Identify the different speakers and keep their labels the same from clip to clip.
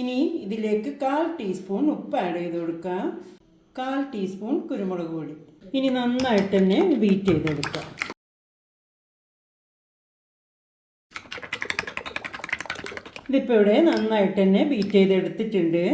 Speaker 1: ഇനി ഇതിലേക്ക് കാൽ ടീസ്പൂൺ ഉപ്പ് ആഡ് ചെയ്ത് കൊടുക്കാം. കാൽ ടീസ്പൂൺ കുരുമുളക് പൊടി. ഇനി നന്നായിട്ട് തന്നെ ബീറ്റ് ചെയ്തെടുക്കാം ഇതിപ്പോൾ ഇവിടെ നന്നായിട്ട് തന്നെ ബീറ്റ് ചെയ്തെടുത്തിട്ടുണ്ട്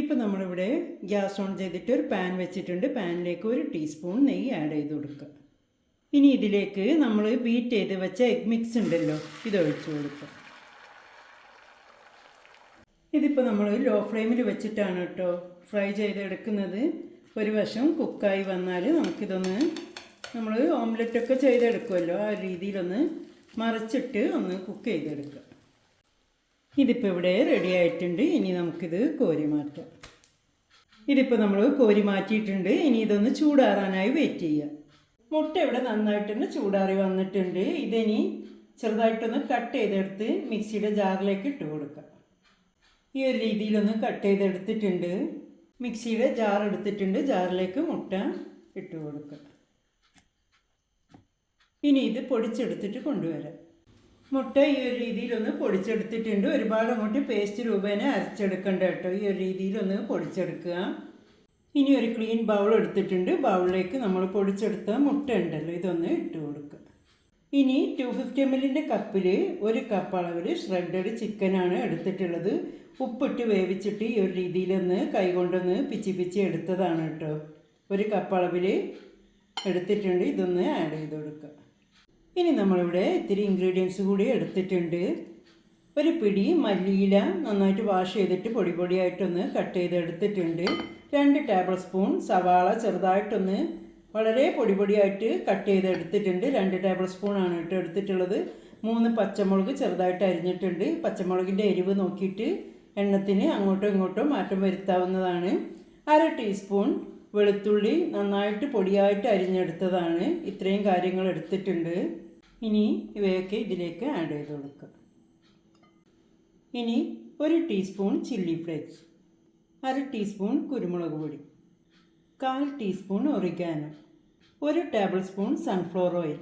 Speaker 1: ഇപ്പം നമ്മളിവിടെ ഗ്യാസ് ഓൺ ചെയ്തിട്ട് ഒരു പാൻ വെച്ചിട്ടുണ്ട്. പാനിലേക്ക് ഒരു ടീസ്പൂൺ നെയ്യ് ആഡ് ചെയ്ത് കൊടുക്കുക. ഇനി ഇതിലേക്ക് നമ്മൾ ബീറ്റ് ചെയ്ത് വെച്ച എഗ് മിക്സ് ഉണ്ടല്ലോ ഇത് ഒഴിച്ചു കൊടുക്കുക. ഇതിപ്പോൾ നമ്മൾ ലോ ഫ്ലെയിമിൽ വെച്ചിട്ടാണ് കേട്ടോ ഫ്രൈ ചെയ്തെടുക്കുന്നത്. ഒരു വശം കുക്കായി വന്നാൽ നമുക്കിതൊന്ന് നമ്മൾ ഓംലെറ്റൊക്കെ ചെയ്തെടുക്കുമല്ലോ ആ രീതിയിലൊന്ന് മറിച്ചിട്ട് ഒന്ന് കുക്ക് ചെയ്തെടുക്കുക ഇതിപ്പോൾ ഇവിടെ റെഡി ആയിട്ടുണ്ട്. ഇനി നമുക്കിത് കോരി മാറ്റാം. ഇതിപ്പോൾ നമ്മൾ കോരി മാറ്റിയിട്ടുണ്ട്. ഇനി ഇതൊന്ന് ചൂടാറാനായി വെയിറ്റ് ചെയ്യാം. മുട്ട ഇവിടെ നന്നായിട്ട് തന്നെ ചൂടാറി വന്നിട്ടുണ്ട്. ഇതിനി ചെറുതായിട്ടൊന്ന് കട്ട് ചെയ്തെടുത്ത് മിക്സിയുടെ ജാറിലേക്ക് ഇട്ട് കൊടുക്കാം. ഈ ഒരു രീതിയിലൊന്ന് കട്ട് ചെയ്തെടുത്തിട്ടുണ്ട്. മിക്സിയുടെ ജാർ എടുത്തിട്ടുണ്ട്. ജാറിലേക്ക് മുട്ട ഇട്ട് കൊടുക്കുക. ഇനി ഇത് പൊടിച്ചെടുത്തിട്ട് കൊണ്ടുവരാം. മുട്ട ഈ ഒരു രീതിയിലൊന്ന് പൊടിച്ചെടുത്തിട്ടുണ്ട്. ഒരുപാട് അങ്ങോട്ട് പേസ്റ്റ് രൂപേന അരച്ചെടുക്കണ്ട കേട്ടോ. ഈ ഒരു രീതിയിലൊന്ന് പൊടിച്ചെടുക്കുക. ഇനി ഒരു ക്ലീൻ ബൗൾ എടുത്തിട്ടുണ്ട്. ബൗളിലേക്ക് നമ്മൾ പൊടിച്ചെടുത്ത മുട്ട ഉണ്ടല്ലോ ഇതൊന്ന് ഇട്ട് കൊടുക്കുക. ഇനി ടു ഫിഫ്റ്റി എം എല്ലിന്റെ കപ്പിൽ ഒരു കപ്പ് അളവിൽ ഷ്രെഡഡ് ചിക്കനാണ് എടുത്തിട്ടുള്ളത്. ഉപ്പിട്ട് വേവിച്ചിട്ട് ഈ ഒരു രീതിയിലൊന്ന് കൈകൊണ്ടൊന്ന് പിച്ചി പിച്ചി എടുത്തതാണ് കേട്ടോ ഒരു കപ്പ് അളവിൽ എടുത്തിട്ടുണ്ട്. ഇതൊന്ന് ആഡ് ചെയ്ത് കൊടുക്കുക. ഇനി നമ്മളിവിടെ ഇത്തിരി ഇൻഗ്രീഡിയൻസ് കൂടി എടുത്തിട്ടുണ്ട്. ഒരു പിടി മല്ലിയില നന്നായിട്ട് വാഷ് ചെയ്തിട്ട് പൊടി പൊടിയായിട്ടൊന്ന് കട്ട് ചെയ്ത് എടുത്തിട്ടുണ്ട് രണ്ട് ടേബിൾ സ്പൂൺ സവാള ചെറുതായിട്ടൊന്ന് വളരെ പൊടിപൊടിയായിട്ട് കട്ട് ചെയ്ത് എടുത്തിട്ടുണ്ട്. രണ്ട് ടേബിൾ സ്പൂണാണ് കേട്ടോ എടുത്തിട്ടുള്ളത്. മൂന്ന് പച്ചമുളക് ചെറുതായിട്ട് അരിഞ്ഞിട്ടുണ്ട്. പച്ചമുളകിന്റെ എരിവ് നോക്കിയിട്ട് എണ്ണത്തിന് അങ്ങോട്ടും ഇങ്ങോട്ടും മാറ്റം വരുത്താവുന്നതാണ്. അര ടീസ്പൂൺ വെളുത്തുള്ളി നന്നായിട്ട് പൊടിയായിട്ട് അരിഞ്ഞെടുത്തതാണ്. ഇത്രയും കാര്യങ്ങൾ എടുത്തിട്ടുണ്ട്. ഇനി ഇവയൊക്കെ ഇതിലേക്ക് ആഡ് ചെയ്ത് കൊടുക്കുക. ഇനി ഒരു ടീസ്പൂൺ ചില്ലി ഫ്ലേക്സ്. അര ടീസ്പൂൺ കുരുമുളക് പൊടി. കാൽ ടീസ്പൂൺ ഒറിഗാനോ ഒരു ടേബിൾ സ്പൂൺ സൺഫ്ലവർ ഓയിൽ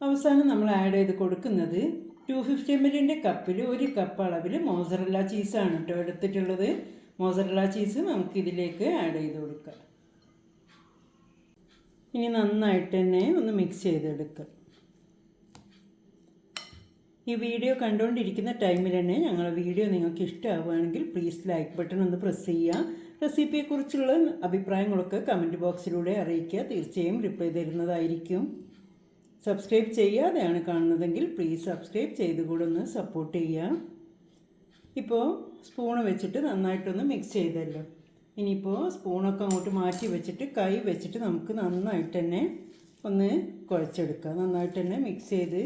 Speaker 1: അവസാനം നമ്മൾ ആഡ് ചെയ്ത് കൊടുക്കുന്നത് ടു ഫിഫ്റ്റി എം എല്ലിന്റെ കപ്പിൽ ഒരു കപ്പ് അളവിൽ മോസറല്ല ചീസാണ് കേട്ടോ എടുത്തിട്ടുള്ളത്. മോസറല്ല ചീസ് നമുക്ക് ഇതിലേക്ക് ആഡ് ചെയ്ത് കൊടുക്കാം. ഇനി നന്നായിട്ട് തന്നെ ഒന്ന് മിക്സ് ചെയ്തെടുക്കുക ഈ വീഡിയോ കണ്ടുകൊണ്ടിരിക്കുന്ന ടൈമിൽ തന്നെ ഞങ്ങളുടെ വീഡിയോ നിങ്ങൾക്ക് ഇഷ്ടമാവുകയാണെങ്കിൽ പ്ലീസ് ലൈക്ക് ബട്ടൺ ഒന്ന് പ്രസ് ചെയ്യുക. റെസിപ്പിയെക്കുറിച്ചുള്ള അഭിപ്രായങ്ങളൊക്കെ കമന്റ് ബോക്സിലൂടെ അറിയിക്കുക. തീർച്ചയായും റിപ്ലൈ തരുന്നതായിരിക്കും. സബ്സ്ക്രൈബ് ചെയ്യാതെയാണ് കാണുന്നതെങ്കിൽ പ്ലീസ് സബ്സ്ക്രൈബ് ചെയ്ത് കൂടെ ഒന്ന് സപ്പോർട്ട് ചെയ്യുക. ഇപ്പോൾ സ്പൂൺ വെച്ചിട്ട് നന്നായിട്ടൊന്ന് മിക്സ് ചെയ്തല്ലോ. ഇനിയിപ്പോൾ സ്പൂണൊക്കെ അങ്ങോട്ട് മാറ്റി വെച്ചിട്ട് കൈ വെച്ചിട്ട് നമുക്ക് നന്നായിട്ട് തന്നെ ഒന്ന് കുഴച്ചെടുക്കുക നന്നായിട്ട് തന്നെ മിക്സ് ചെയ്ത്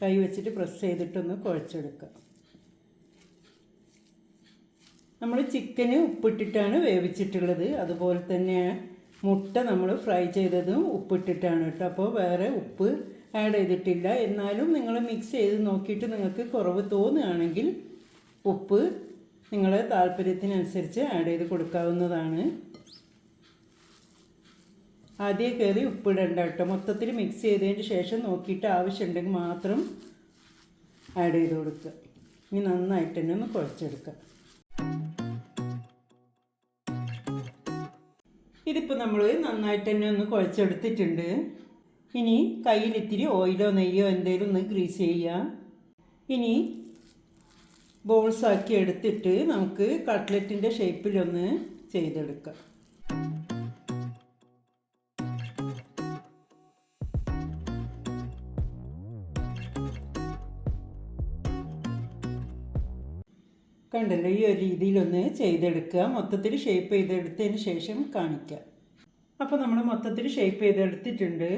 Speaker 1: കൈ വെച്ചിട്ട് പ്രസ് ചെയ്തിട്ടൊന്ന് കുഴച്ചെടുക്കുക നമ്മൾ ചിക്കന് ഉപ്പിട്ടിട്ടാണ് വേവിച്ചിട്ടുള്ളത്. അതുപോലെ തന്നെ മുട്ട നമ്മൾ ഫ്രൈ ചെയ്തതും ഉപ്പിട്ടിട്ടാണ് കേട്ടോ. അപ്പോൾ വേറെ ഉപ്പ് ആഡ് ചെയ്തിട്ടില്ല. എന്നാലും നിങ്ങൾ മിക്സ് ചെയ്ത് നോക്കിയിട്ട് നിങ്ങൾക്ക് കുറവ് തോന്നുകയാണെങ്കിൽ ഉപ്പ് നിങ്ങളെ താല്പര്യത്തിനനുസരിച്ച് ആഡ് ചെയ്ത് കൊടുക്കാവുന്നതാണ്. ആദ്യം കയറി ഉപ്പിടണ്ട കേട്ടോ. മൊത്തത്തിൽ മിക്സ് ചെയ്തതിന് ശേഷം നോക്കിയിട്ട് ആവശ്യമുണ്ടെങ്കിൽ മാത്രം ആഡ് ചെയ്ത് കൊടുക്കുക. ഇനി നന്നായിട്ട് തന്നെ ഒന്ന് കുഴച്ചെടുക്കുക. ഇതിപ്പോൾ നമ്മൾ നന്നായിട്ട് തന്നെ ഒന്ന് കുഴച്ചെടുത്തിട്ടുണ്ട്. ഇനി കയ്യിൽ ഇത്തിരി ഓയിലോ നെയ്യോ എന്തെങ്കിലും ഒന്ന് ഗ്രീസ് ചെയ്യുക. ഇനി ബോൾസാക്കി എടുത്തിട്ട് നമുക്ക് കട്ട്ലറ്റിന്റെ ഷേപ്പിലൊന്ന് ചെയ്തെടുക്കാം. കണ്ടല്ലോ ഈ ഒരു രീതിയിലൊന്ന് ചെയ്തെടുക്കുക. മൊത്തത്തിൽ ഷേപ്പ് ചെയ്തെടുത്തതിന് ശേഷം കാണിക്കാം അപ്പോൾ നമ്മൾ മൊത്തത്തിൽ ഷേപ്പ് ചെയ്തെടുത്തിട്ടുണ്ട്.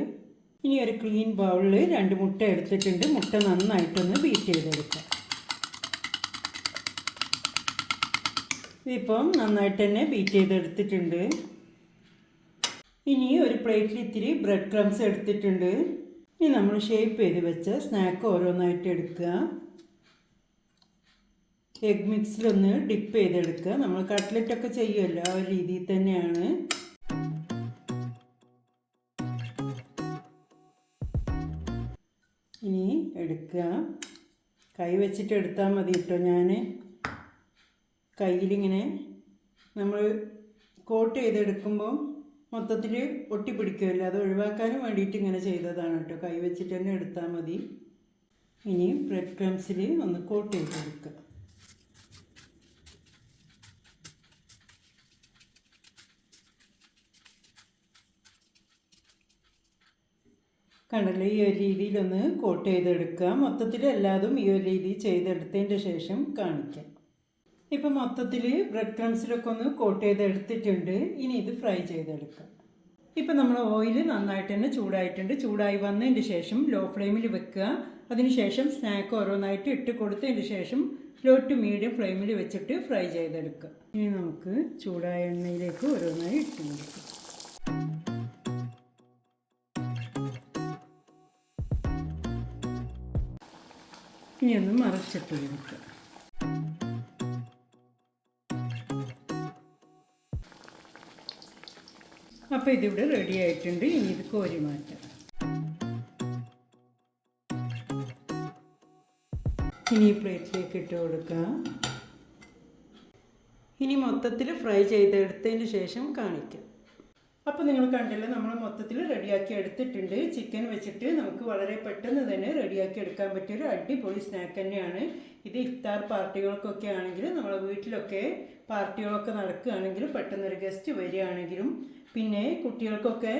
Speaker 1: ഇനി ഒരു ക്ലീൻ ബൗളിൽ രണ്ട് മുട്ട എടുത്തിട്ടുണ്ട്. മുട്ട നന്നായിട്ടൊന്ന് ബീറ്റ് ചെയ്തെടുക്കാം. ഇതിപ്പം നന്നായിട്ട് തന്നെ ബീറ്റ് ചെയ്തെടുത്തിട്ടുണ്ട്. ഇനി ഒരു പ്ലേറ്റിൽ ഇത്തിരി ബ്രെഡ് ക്രംസ് എടുത്തിട്ടുണ്ട്. ഇനി നമ്മൾ ഷേപ്പ് ചെയ്ത് വെച്ച സ്നാക്ക് ഓരോന്നായിട്ട് എടുക്കുക. എഗ് മിക്സിലൊന്ന് ഡിപ്പ് ചെയ്തെടുക്കുക. നമ്മൾ കട്ട്ലറ്റൊക്കെ ചെയ്യുമല്ലോ ആ ഒരു രീതിയിൽ തന്നെയാണ്. ഇനി എടുക്കുക. കൈ വെച്ചിട്ട് എടുത്താൽ മതി കേട്ടോ ഞാൻ കയ്യിലിങ്ങനെ നമ്മൾ കോട്ട് ചെയ്തെടുക്കുമ്പോൾ മൊത്തത്തിൽ ഒട്ടിപ്പിടിക്കുമല്ലോ. അത് ഒഴിവാക്കാനും വേണ്ടിയിട്ട് ഇങ്ങനെ ചെയ്തതാണ് കേട്ടോ കൈ വെച്ചിട്ട് തന്നെ എടുത്താൽ മതി. ഇനി ബ്രെഡ് ക്രംസിൽ ഒന്ന് കോട്ട് ചെയ്തെടുക്കുക. കണ്ടല്ലോ ഈ ഒരു രീതിയിലൊന്ന് കോട്ട് ചെയ്തെടുക്കുക. മൊത്തത്തിൽ എല്ലാതും ഈ ഒരു രീതിയിൽ ചെയ്തെടുത്തതിന്റെ ശേഷം കാണിക്കാം. ഇപ്പം മൊത്തത്തിൽ ബ്രെഡ് ക്രംസിലൊക്കെ ഒന്ന് കോട്ട് ചെയ്തെടുത്തിട്ടുണ്ട്. ഇനി ഇത് ഫ്രൈ ചെയ്തെടുക്കാം. ഇപ്പം നമ്മൾ ഓയിൽ നന്നായിട്ട് തന്നെ ചൂടായിട്ടുണ്ട്. ചൂടായി വന്നതിന് ശേഷം ലോ ഫ്ലെയിമിൽ വെക്കുക. അതിനുശേഷം സ്നാക്ക് ഓരോന്നായിട്ട് ഇട്ട് കൊടുത്തതിന് ശേഷം ലോ ടു മീഡിയം ഫ്ലെയിമിൽ വെച്ചിട്ട് ഫ്രൈ ചെയ്തെടുക്കുക. ഇനി നമുക്ക് ചൂടായ എണ്ണയിലേക്ക് ഓരോന്നായി ഇട്ട് കൊടുക്കാം. ഇനി ഒന്ന് മറിച്ചിട്ട് കൊടുക്കുക അപ്പോൾ ഇതിവിടെ റെഡി ആയിട്ടുണ്ട്. ഇനി ഇത് കോരി മാറ്റാം. ഇനി പ്ലേറ്റിലേക്ക് ഇട്ട് കൊടുക്കാം ഇനി മൊത്തത്തിൽ ഫ്രൈ ചെയ്തെടുത്തതിന് ശേഷം കാണിക്കാം. അപ്പോൾ നിങ്ങൾ കണ്ടല്ലോ നമ്മൾ മൊത്തത്തിൽ റെഡിയാക്കി എടുത്തിട്ടുണ്ട്. ചിക്കൻ വെച്ചിട്ട് നമുക്ക് വളരെ പെട്ടെന്ന് തന്നെ റെഡിയാക്കി എടുക്കാൻ പറ്റിയ ഒരു അടിപൊളി സ്നാക്ക് തന്നെയാണ്. ഇത് ഇഫ്താർ പാർട്ടികൾക്കൊക്കെ ആണെങ്കിൽ നമ്മളെ വീട്ടിലൊക്കെ പാർട്ടികളൊക്കെ നടക്കുകയാണെങ്കിലും പെട്ടെന്ന് ഒരു ഗസ്റ്റ് വരികയാണെങ്കിലും പിന്നെ കുട്ടികൾക്കൊക്കെ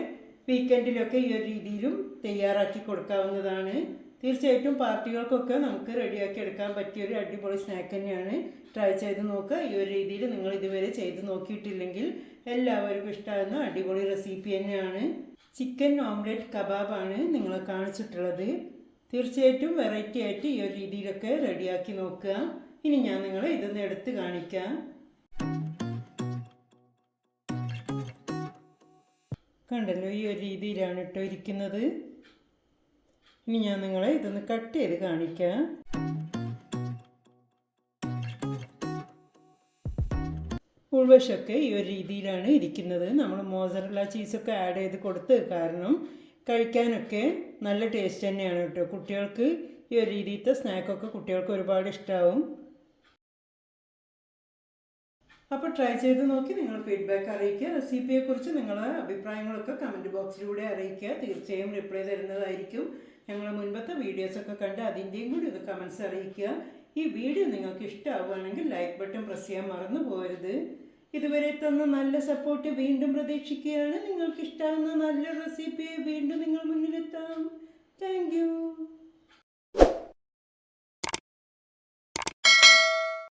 Speaker 1: വീക്കെൻഡിലൊക്കെ ഈ ഒരു രീതിയിലും തയ്യാറാക്കി കൊടുക്കാവുന്നതാണ്. തീർച്ചയായിട്ടും പാർട്ടികൾക്കൊക്കെ നമുക്ക് റെഡിയാക്കി എടുക്കാൻ പറ്റിയ ഒരു അടിപൊളി സ്നാക്ക് തന്നെയാണ്. ട്രൈ ചെയ്ത് നോക്കുക. ഈ ഒരു രീതിയിൽ നിങ്ങൾ ഇതുവരെ ചെയ്ത് നോക്കിയിട്ടില്ലെങ്കിൽ എല്ലാവർക്കും ഇഷ്ടമാകുന്ന അടിപൊളി റെസിപ്പി തന്നെയാണ്. ചിക്കൻ ഓംലെറ്റ് കബാബാണ് നിങ്ങളെ കാണിച്ചിട്ടുള്ളത്. തീർച്ചയായിട്ടും വെറൈറ്റി ആയിട്ട് ഈ ഒരു രീതിയിലൊക്കെ റെഡിയാക്കി നോക്കുക. ഇനി ഞാൻ നിങ്ങളെ ഇതൊന്ന് എടുത്ത് കാണിക്കാം. കണ്ടല്ലോ ഈ ഒരു രീതിയിലാണ് കേട്ടോ ഇരിക്കുന്നത് ഇനി ഞാൻ നിങ്ങളെ ഇതൊന്ന് കട്ട് ചെയ്ത് കാണിക്കാം. ഉൾവശമൊക്കെ ഈ ഒരു രീതിയിലാണ് ഇരിക്കുന്നത്. നമ്മൾ മോസറല്ല ചീസൊക്കെ ആഡ് ചെയ്ത് കൊടുത്ത് കാരണം കഴിക്കാനൊക്കെ നല്ല ടേസ്റ്റ് തന്നെയാണ് കേട്ടോ. കുട്ടികൾക്ക് ഈ ഒരു രീതിയിലത്തെ സ്നാക്കൊക്കെ കുട്ടികൾക്ക് ഒരുപാട് ഇഷ്ടമാവും അപ്പോൾ ട്രൈ ചെയ്ത് നോക്കി നിങ്ങൾ ഫീഡ്ബാക്ക് അറിയിക്കുക. റെസിപ്പിയെക്കുറിച്ച് നിങ്ങളുടെ അഭിപ്രായങ്ങളൊക്കെ കമന്റ് ബോക്സിലൂടെ അറിയിക്കുക. തീർച്ചയായും റിപ്ലൈ തരുന്നതായിരിക്കും. ഞങ്ങൾ മുൻപത്തെ വീഡിയോസൊക്കെ കണ്ട് അതിന്റെയും കൂടി ഇത് കമൻസ് അറിയിക്കുക. ഈ വീഡിയോ നിങ്ങൾക്ക് ഇഷ്ടമാവുകയാണെങ്കിൽ ലൈക്ക് ബട്ടൺ പ്രസ് ചെയ്യാൻ മറന്നു പോകരുത്. ഇതുവരെ തന്ന നല്ല സപ്പോർട്ട് വീണ്ടും പ്രതീക്ഷിക്കുകയാണ്. നിങ്ങൾക്ക് ഇഷ്ടമാകുന്ന നല്ല റെസിപ്പിയെ വീണ്ടും നിങ്ങൾ മുന്നിലെത്താം. താങ്ക്